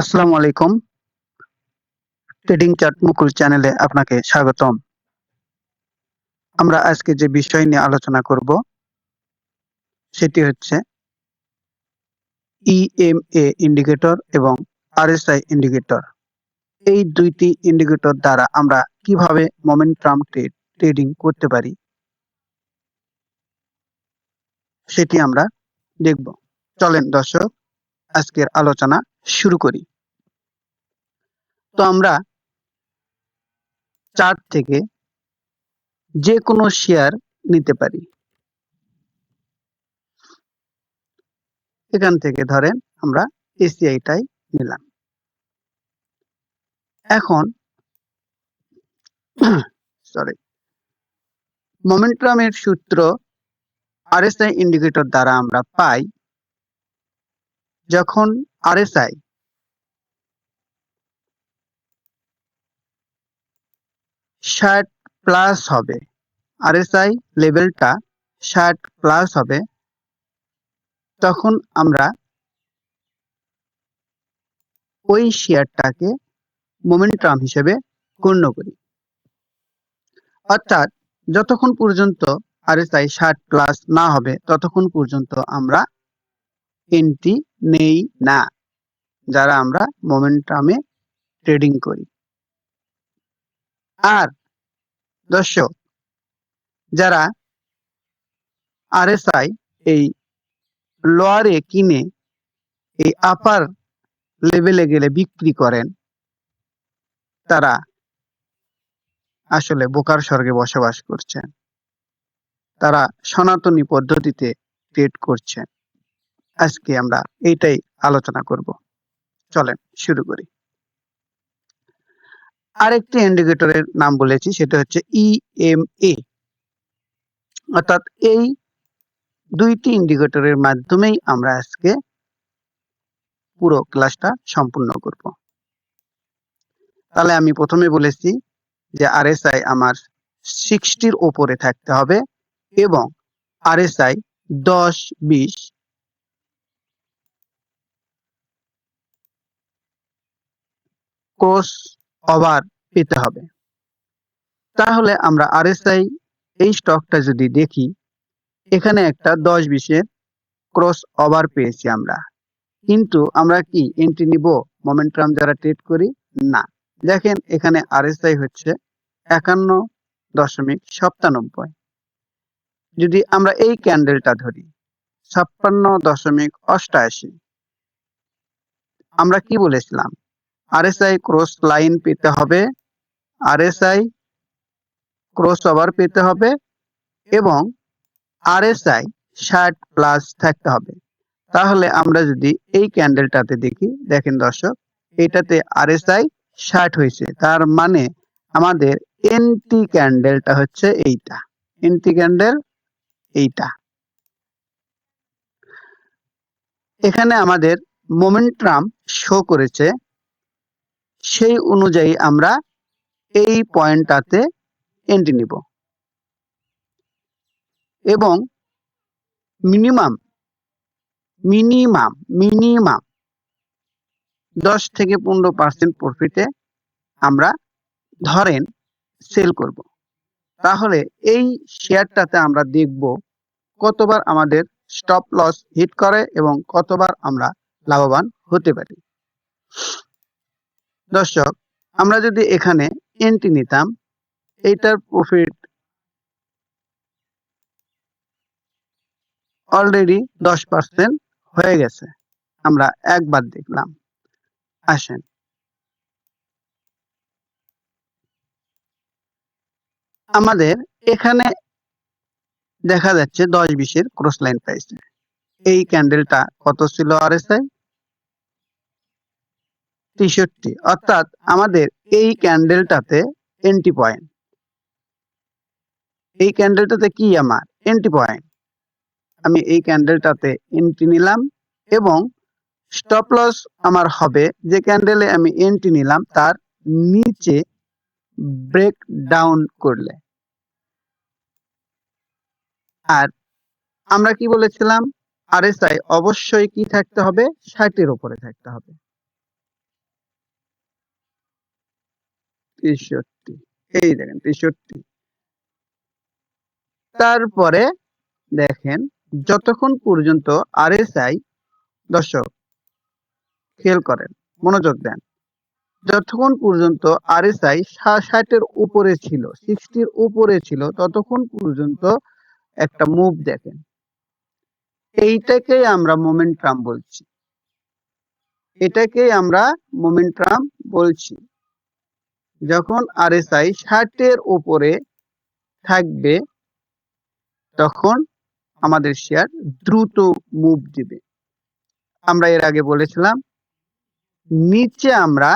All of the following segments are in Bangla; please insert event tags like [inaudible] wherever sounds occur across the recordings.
আসসালামু আলাইকুম। ট্রেডিং চার্ট মুকুল চ্যানেলে আপনাকে স্বাগতম। আমরা আজকে যে বিষয় নিয়ে আলোচনা করব, সেটি হচ্ছে ইএমএ ইন্ডিকেটর এবং আরএসআই ইন্ডিকেটর এই দুইটি ইন্ডিকেটর দ্বারা আমরা কীভাবে মোমেন্টাম ট্রেড ট্রেডিং করতে পারি, সেটি আমরা দেখব। চলেন দর্শক, আজকের আলোচনা শুরু করি। তো আমরা চার্ট থেকে যে কোনো শেয়ার নিতে পারি। এখান থেকে ধরেন আমরা এসিআইটাই নিলাম। এখন [coughs] সরি মোমেন্টামের সূত্র আরএসআই ইন্ডিকেটর দ্বারা আমরা পাই যখন আরএসআই। ষাট প্লাস হবে। আরএসআই লেভেলটা ষাট প্লাস হবে। তখন আমরা ওই শেয়ারটাকে মোমেন্টাম হিসেবে গণ্য করি। অর্থাৎ যতক্ষণ পর্যন্ত আরএসআই ষাট প্লাস না হবে, ততক্ষণ পর্যন্ত আমরা এন্ট্রি নেই না। যারা আমরা মোমেন্টামে ট্রেডিং করি। আর দর্শক, যারা আরএসআই এই লোয়ারে কিনে এই আপার লেভেলে গেলে বিক্রি করেন, তারা আসলে বোকার স্বর্গে বসবাস করছেন। তারা সনাতনী পদ্ধতিতে ট্রেড করছেন। আজকে আমরা এইটাই আলোচনা করব। চলেন শুরু করি। আরেকটি ইন্ডিকেটরের নাম বলেছি, সেটা হচ্ছে ইএমএ অর্থাৎ এই দুইটি ইন্ডিকেটরের মাধ্যমেই আমরা আজকে পুরো ক্লাসটা সম্পূর্ণ করব। তাহলে আমি প্রথমে বলেছি যে আরএসআই আমার সিক্সটির ওপরে থাকতে হবে এবং আরএসআই দশ, বিশ ক্রস ওভার পেতে হবে। তাহলে আমরা আরএসআই এই স্টকটা যদি দেখি, এখানে একটা দশ বিশের ক্রস ওভার পেয়েছি আমরা। কিন্তু আমরা কি এন্ট্রি নিব মোমেন্টাম যারা ট্রেড করি? না। দেখেন এখানে আরএসআই হচ্ছে একান্ন দশমিক সপ্তানব্বই যদি আমরা এই ক্যান্ডেলটা ধরি, ছাপ্পান্ন দশমিক অষ্টাশি। আমরা কি বলেছিলাম? আরএসআই ক্রস লাইন পেতে হবে। আরএসআই ক্রস ওভার পেতে হবে এবং আরএসআই ষাট প্লাস থাকতে হবে। তাহলে আমরা যদি এই ক্যান্ডেলটাতে দেখি, দেখেন দর্শক, এটাতে আরএসআই ষাট হয়েছে। তার মানে আমাদের এনটি ক্যান্ডেলটা হচ্ছে এইটা। এনটি ক্যান্ডেল এইটা। এখানে আমাদের মোমেন্টাম শো করেছে। সেই অনুযায়ী আমরা এই পয়েন্টটাতে এন্ট্রি নিব। এবং মিনিমাম মিনিমাম মিনিমাম দশ থেকে পনেরো পার্সেন্ট প্রফিটে আমরা ধরেন সেল করব। তাহলে এই শেয়ারটাতে আমরা দেখব কতবার আমাদের স্টপ লস হিট করে এবং কতবার আমরা লাভবান হতে পারি। দর্শক, আমরা যদি এখানে এন্ট্রি নিতাম, এইটার প্রফিট অলরেডি দশ পার্সেন্ট হয়ে গেছে। আমরা একবার দেখলাম। আসেন। আমাদের এখানে দেখা যাচ্ছে দশ বিশের ক্রস লাইন পাইছে এই ক্যান্ডেলটা কত ছিল আর এস আই তেষট্টি। অর্থাৎ আমাদের এই ক্যান্ডেলটাতে এন্টি পয়েন্ট এই ক্যান্ডেলটাতে কি আমার? এন্টি পয়েন্ট আমি এই ক্যান্ডেলটাতে এন্ট্রি নিলাম এবং স্টপ লস আমার হবে। যে ক্যান্ডেলে আমি এন্ট্রি নিলাম, তার নিচে ব্রেক ডাউন করলে। আর আমরা কি বলেছিলাম? আরএসআই অবশ্যই কি থাকতে হবে? ষাটের উপরে থাকতে হবে। তেষট্টি। এই দেখেন, তেষট্টি। তারপরে দেখেন, যতক্ষণ পর্যন্ত আরএসআই দর্শক, খেয়াল করেন, মনোযোগ দেন, যতক্ষণ পর্যন্ত আরএসআই ষাটের উপরে ছিল, সিক্সটির উপরে ছিল, ততক্ষণ পর্যন্ত একটা মুভ দেখেন। এইটাকেই আমরা মোমেন্টাম বলছি। এটাকেই আমরা মোমেন্টাম বলছি। যখন আরএসআই ষাটের উপরে থাকবে, তখন আমাদের শেয়ার দ্রুত মুভ দিবে। আমরা এর আগে বলেছিলাম, নিচে আমরা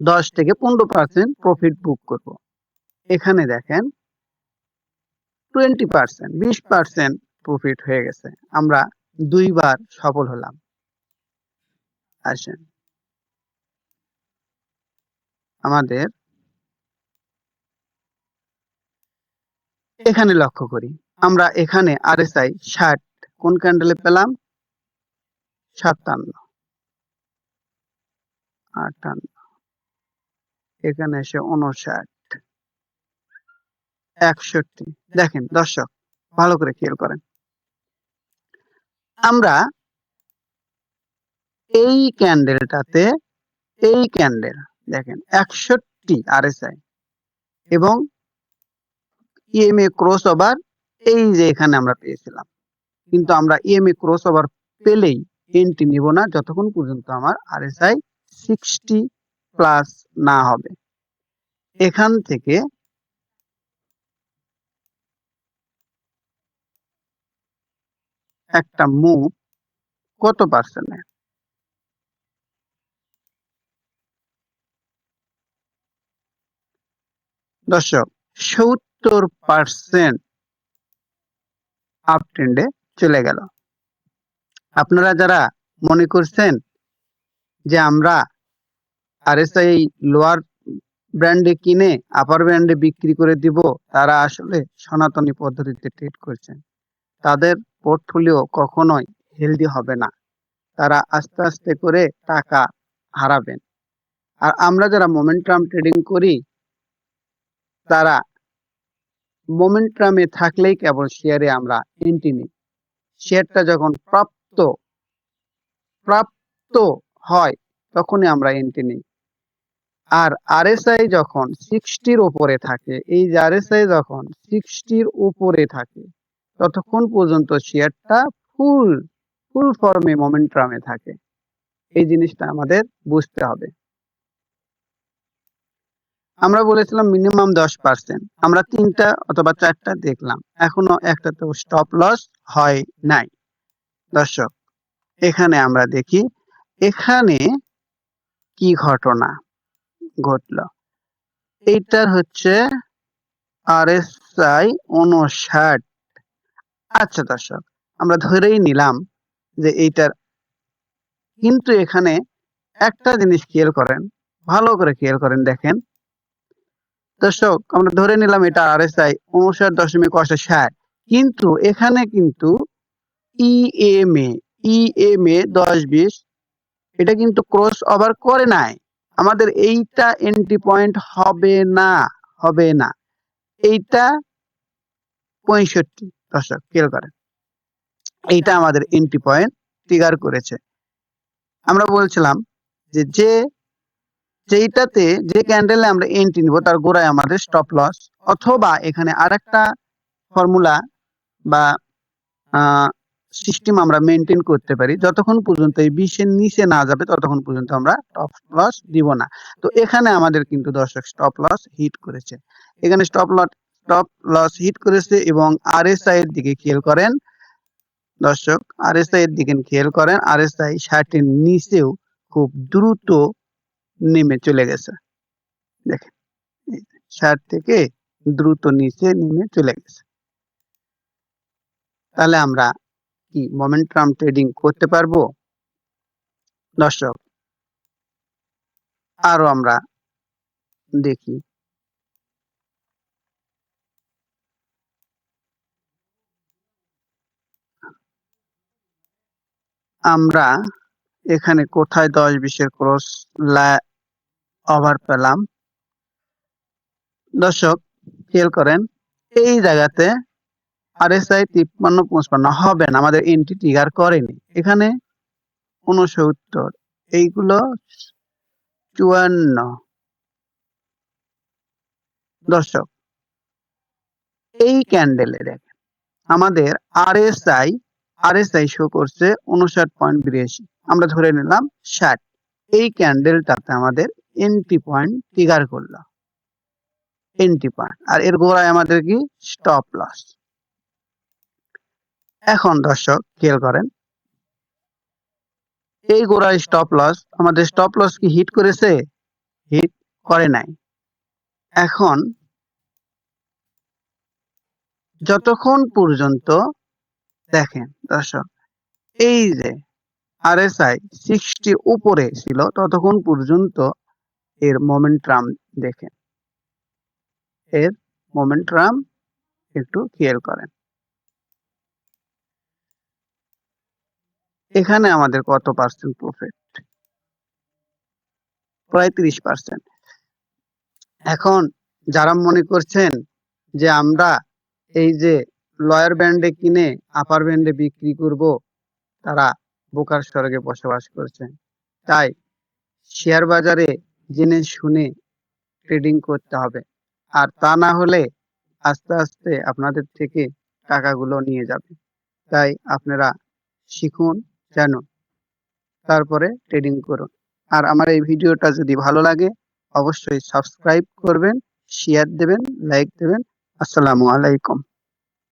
দশ থেকে পনেরো পার্সেন্ট প্রফিট বুক করব। এখানে দেখেন টোয়েন্টি পার্সেন্ট বিশ পার্সেন্ট প্রফিট হয়ে গেছে। আমরা দুইবার সফল হলাম। আসেন। আমাদের এখানে লক্ষ্য করি। আমরা এখানে আরএসআই ষাট, কোন ক্যান্ডেলে পেলাম? সাতান্ন। আটান্ন। এখানে এসে উনষাট একষট্টি। দেখেন, দর্শক, ভালো করে খেয়াল করেন। আমরা এই ক্যান্ডেলটাতে এই ক্যান্ডেল দেখেন, একষট্টি আরএসআই এবং ইএমএ ক্রস ওভার এই যে এখানে আমরা পেয়েছিলাম। কিন্তু আমরা ইএমএ ক্রস ওভার পেলেই এন্ট্রি নিব না, যতক্ষণ পর্যন্ত আমার আরএসআই সিক্সটি প্লাস না হবে। এখান থেকে একটা মুভ কত পার্সেন্টে দর্শক, সত্তর পার্সেন্ট আপ ট্রেন্ডে চলে গেল। আপনারা যারা মনে করছেন যে আমরা আরএসআই লোয়ার ব্র্যান্ডে কিনে আপার ব্র্যান্ডে বিক্রি করে দিব, তারা আসলে সনাতনী পদ্ধতিতে ট্রেড করছেন। তাদের পোর্টফোলিও কখনোই হেলদি হবে না। তারা আস্তে আস্তে করে টাকা হারাবেন। আর আমরা যারা মোমেন্টাম ট্রেডিং করি তারা মোমেন্টামে থাকলেই কেবল শেয়ারে আমরা এন্ট্রি নিই। শেয়ারটা যখন প্রাপ্ত প্রাপ্ত হয়, তখনই আমরা এন্ট্রি নিই। আর আরএসআই যখন সিক্সটির উপরে থাকে, এই যে আরএসআই যখন সিক্সটির উপরে থাকে, ততক্ষণ পর্যন্ত শেয়ারটা ফুল ফুল ফর্মে মোমেন্টামে থাকে। এই জিনিসটা আমাদের বুঝতে হবে। আমরা বলেছিলাম মিনিমাম দশ পার্সেন্ট আমরা তিনটা অথবা চারটা দেখলাম। এখনও একটা তো স্টপ লস হয় নাই। দর্শক, এখানে আমরা দেখি, এখানে কি ঘটনা ঘটল? এইটার হচ্ছে আর এস আই উনষাট আচ্ছা দর্শক, আমরা ধরেই নিলাম যে এইটার কিন্তু এখানে একটা জিনিস খেয়াল করেন, ভালো করে খেয়াল করেন দেখেন। দর্শক, আমরা ধরে নিলাম এটা আর এস আই উনষাট দশমিক ষাট কিন্তু এখানে কিন্তু ইএমএ ইএমএ দশ বিশ, এটা কিন্তু ক্রস ওভার করে নাই। আমাদের এইটা এন্ট্রি পয়েন্ট হবে না হবে না। এইটা পঁয়ষট্টি, দর্শক, খেয়াল করেন। এইটা আমাদের এন্ট্রি পয়েন্ট ট্রিগার করেছে। আমরা বলছিলাম যে যে যেইটাতে যে ক্যান্ডেলে আমরা এন্ট্রি নিব, তার গোড়ায় আমাদের স্টপ লস অথবা এখানে আরেকটা ফর্মুলা বা সিস্টেম আমরা মেনটেন করতে পারি। যতক্ষণ পর্যন্ত এই বিশের নিচে না যাবে, ততক্ষণ পর্যন্ত আমরা টপ লস দিব না। তো এখানে আমাদের কিন্তু দর্শক স্টপ লস হিট করেছে। এখানে stop loss stop loss hit করেছে এবং আরএসআই এর দিকে খেয়াল করেন। দর্শক আরএসআই এর দিকে খেয়াল করেন। আরএসআই ষাটের নিচেও খুব দ্রুত নেমে চলে গেছে। দেখেন ষাট থেকে দ্রুত নিচে নেমে চলে গেছে। তাহলে আমরা কি মোমেন্টাম ট্রেডিং করতে পারব? দর্শক, আরও আমরা দেখি। আমরা এখানে কোথায় দশ বিশের ক্রস ওভার পেলাম। দর্শক, খেয়াল করেন, এই জায়গাতে আরএসআই তিপ্পান্ন পঁচপান্ন হবে না, আমাদের এন্ট্রি ট্রিগার করেনি। এখানে উনসত্তর এইগুলো চুয়ান্ন। দর্শক, এই ক্যান্ডেলে দেখেন, আমাদের আরএসআই আরএসআই শো করছে উনষাট পয়েন্ট বিরাশি, আমরা ধরে নিলাম ষাট। এই ক্যান্ডেলটাতে আমাদের এন্ট্রি পয়েন্ট ট্রিগার করল। এন্ট্রি পয়েন্ট আর এর গোড়ায় আমাদের কি? স্টপ লস এখন দর্শক, খেয়াল করেন। এই গোড়ায় স্টপ লস আমাদের স্টপ লস কি হিট করেছে? হিট করে নাই। এখন যতক্ষণ পর্যন্ত দেখেন দর্শক, এই যে আরএসআই সিক্সটি উপরে ছিল, ততক্ষণ পর্যন্ত এর মোমেন্টাম দেখেন। এর মোমেন্টাম একটু খেয়াল করেন। এখানে আমাদের কত পার্সেন্ট প্রফিট প্রায় তিরিশ পার্সেন্ট এখন যারা মনে করছেন যে আমরা এই যে লয়ার ব্যান্ডে কিনে আপার ব্যান্ডে বিক্রি করব, তারা বোকার স্বর্গে বসবাস করছেন। তাই শেয়ার বাজারে জেনে শুনে ট্রেডিং করতে হবে। আর তা না হলে আস্তে আস্তে আপনাদের থেকে টাকাগুলো নিয়ে যাবে। তাই আপনারা শিখুন, জানুন, তারপরে ট্রেডিং করুন। আর আমার এই ভিডিওটা যদি ভালো লাগে, অবশ্যই সাবস্ক্রাইব করবেন শেয়ার দেবেন লাইক দেবেন। আসসালামু আলাইকুম।